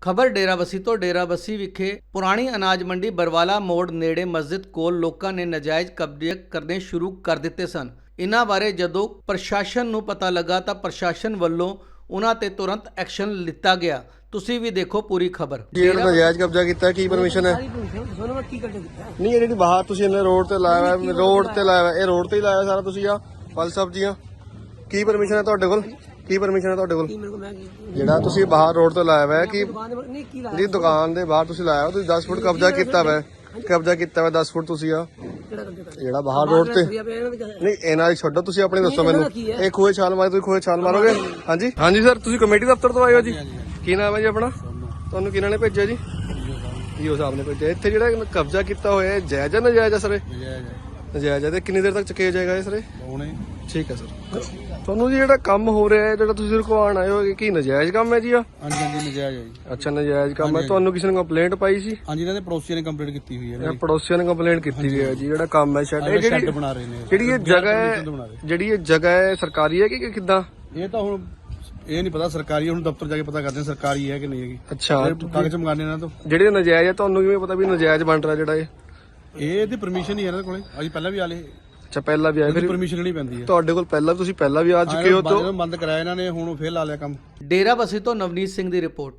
ਖਬਰ ਡੇਰਾਬੱਸੀ ਤੋਂ ਡੇਰਾਬੱਸੀ ਵਿਖੇ ਪੁਰਾਣੀ ਅਨਾਜ ਮੰਡੀ ਬਰਵਾਲਾ ਮੋੜ ਨੇੜੇ ਮਸਜਿਦ ਕੋਲ ਲੋਕਾਂ ਨੇ ਨਜਾਇਜ਼ ਕਬਜ਼ੇ ਕਰਨੇ ਸ਼ੁਰੂ ਕਰ ਦਿੱਤੇ ਸਨ। ਇਨ੍ਹਾਂ ਬਾਰੇ ਜਦੋਂ ਪ੍ਰਸ਼ਾਸਨ ਨੂੰ ਪਤਾ ਲੱਗਾ ਤਾਂ ਪ੍ਰਸ਼ਾਸਨ ਵੱਲੋਂ ਉਹਨਾਂ ਤੇ ਤੁਰੰਤ ਐਕਸ਼ਨ ਲਿੱਤਾ ਗਿਆ। ਤੁਸੀਂ ਵੀ ਦੇਖੋ ਪੂਰੀ ਖਬਰ। ਜਿਹੜਾ ਨਜਾਇਜ਼ ਕਬਜ਼ਾ ਕੀਤਾ? ਕੀ ਪਰਮਿਸ਼ਨ ਹੈ? ਨਹੀਂ, ਇਹ ਜਿਹੜੀ ਬਾਹਰ ਤੁਸੀਂ ਇਹਨੇ ਰੋਡ ਤੇ ਲਾਇਆ ਹੋਇਆ, ਰੋਡ ਤੇ ਲਾਇਆ ਹੋਇਆ, ਇਹ ਰੋਡ ਤੇ ਹੀ ਲਾਇਆ ਸਾਰਾ ਤੁਸੀਂ ਆ, ਫਲ ਸਬਜ਼ੀਆਂ। ਕੀ ਪਰਮਿਸ਼ਨ ਹੈ ਤੁਹਾਡੇ ਕੋਲ? ਕੀ ਪਰਮਿਸ਼ਨ ਹੈ ਤੁਹਾਡੇ ਕੋਲ? ਕੀ ਮੇਰੇ ਕੋਲ ਮੈਂ ਕੀ ਜਿਹੜਾ ਤੁਸੀਂ ਬਾਹਰ ਰੋਡ ਤੇ ਲਾਇਆ ਹੋਇਆ ਹੈ ਕਿ ਦੁਕਾਨ ਦੇ ਨਹੀਂ ਕੀ ਲਾਇਆ ਜਿਹੜੀ ਦੁਕਾਨ ਦੇ ਬਾਹਰ ਤੁਸੀਂ ਲਾਇਆ ਹੋਇਆ, ਤੁਸੀਂ 10 ਫੁੱਟ ਕਬਜ਼ਾ ਕੀਤਾ ਹੋਇਆ? ਹੈ। ਕਬਜ਼ਾ ਕੀਤਾ ਹੋਇਆ 10 ਫੁੱਟ ਤੁਸੀਂ ਆ। ਕਿਹੜਾ ਜਿਹੜਾ ਬਾਹਰ ਰੋਡ ਤੇ ਪਿਆ ਨਹੀਂ ਇਹਨਾਂ ਦੀ ਛੱਡੋ ਤੁਸੀਂ ਆਪਣੀ ਦੱਸੋ ਇਹਨਾਂ ਮੈਨੂੰ। ਦਾ ਕੀ ਹੈ? ਇਹ ਖੂਹੇ ਛਾਲ ਮਾਰੇ ਤੁਸੀਂ ਖੂਹੇ ਛਾਲ ਮਾਰੋਗੇ? ਹਾਂਜੀ ਹਾਂਜੀ। ਸਰ ਤੁਸੀਂ ਕਮੇਟੀ ਦਫ਼ਤਰ ਤੋਂ ਆਏ ਹੋ ਜੀ? ਕੀ ਨਾਮ ਹੈ ਜੀ ਆਪਣਾ? ਤੁਹਾਨੂੰ ਕਿਹਨਾਂ ਨੇ ਭੇਜਿਆ ਜੀ? ਜੀਓ ਸਾਹਿਬ ਨੇ। ਭੇਜਿਆ। ਇੱਥੇ ਜਿਹੜਾ ਕਬਜ਼ਾ ਕੀਤਾ ਹੋਇਆ ਹੈ ਜਾਇਜ਼ ਹੈ ਨਜਾਇਜ਼ ਹੈ ਸਰ ਇਹ? ਨਜਾਇਜ਼ ਹੈ। ਤੇ ਕਿੰਨੀ ਦੇਰ ਤੱਕ ਚੱਕਿਆ ਜਾਏਗਾ ਇਹ ਸਰ? ਹੁਣੇ ਠੀਕ ਹੈ ਸਰ। ਤੁਹਾਨੂੰ ਜੀ ਜਿਹੜਾ ਕੰਮ ਹੋ ਰਿਹਾ ਹੈ ਜਿਹੜਾ ਤੁਸੀਂ ਰੁਕਵਾਉਣ ਆਏ ਹੋ ਇਹ ਕੀ ਨਜਾਇਜ਼ ਕੰਮ ਹੈ ਜੀ ਆ? ਹਾਂਜੀ ਹਾਂਜੀ ਨਜਾਇਜ਼ ਹੈ ਜੀ। ਅੱਛਾ ਨਜਾਇਜ਼ ਕੰਮ ਹੈ। ਤੁਹਾਨੂੰ ਕਿਸੇ ਨੇ ਕੰਪਲੇਂਟ ਪਾਈ ਸੀ? ਹਾਂਜੀ ਇਹਨਾਂ ਦੇ ਪੜੋਸੀਆਂ ਨੇ ਕੰਪਲੀਟ ਕੀਤੀ ਹੋਈ ਹੈ ਇਹ ਪੜੋਸੀਆਂ ਨੇ ਕੰਪਲੇਂਟ ਕੀਤੀ ਹੋਈ ਹੈ ਜੀ ਜਿਹੜਾ ਕੰਮ ਹੈ ਸ਼ੈਡ ਇਹ ਸ਼ੈੱਡ ਜਿਹੜੀ ਬਣਾ ਰਹੇ ਨੇ। ਜਿਹੜੀ ਇਹ ਜਗ੍ਹਾ ਹੈ ਬਣਾ ਰਹੇ। ਜਿਹੜੀ ਇਹ ਜਗ੍ਹਾ ਹੈ ਸਰਕਾਰੀ ਹੈ ਕਿ ਕਿ ਕਿੱਦਾਂ? ਇਹ ਤਾਂ ਹੁਣ ਇਹ ਨਹੀਂ ਪਤਾ ਸਰਕਾਰੀ ਹੁਣ ਦਫ਼ਤਰ ਜਾ ਕੇ ਪਤਾ ਕਰਦੇ ਸਰਕਾਰੀ ਹੈ ਕਿ ਨਹੀਂ ਹੈਗੀ। ਅੱਛਾ ਕਾਗਜ਼ ਮੰਗਾਣੇ ਇਹਨਾਂ ਤੋਂ। ਜਿਹੜੇ ਨਜਾਇਜ਼ ਹੈ ਤੁਹਾਨੂੰ ਕਿਵੇਂ ਪਤਾ ਵੀ ਨਜਾਇਜ਼ ਬਣ ਰਿਹਾ ਜਿਹੜਾ ਇਹ? ਇਹ ਇਹਦੀ ਪਰਮਿਸ਼ਨ ਹੀ ਹੈ ਇਹਨਾਂ ਕੋਲੇ। ਅਸੀਂ ਪਹਿਲਾਂ ਵੀ ਆਲੇ ਅੱਛਾ ਪਹਿਲਾਂ ਵੀ ਆਏ। ਇਹਦੀ ਫਿਰ ਪਰਮਿਸ਼ਨ ਲੈਣੀ ਪੈਂਦੀ ਹੈ। ਤੁਹਾਡੇ ਕੋਲ ਪਹਿਲਾਂ ਤੁਸੀਂ ਪਹਿਲਾਂ ਵੀ ਆ ਚੁੱਕੇ ਹੋ ਤਾਂ? ਬੰਦ ਕਰਾਇਆ ਇਹਨਾਂ ਨੇ ਹੁਣ ਫੇਰ ਲਾ ਲਿਆ ਕੰਮ। ਡੇਰਾਬੱਸੀ ਤੋਂ ਨਵਨੀਤ ਸਿੰਘ ਦੀ ਰਿਪੋਰਟ।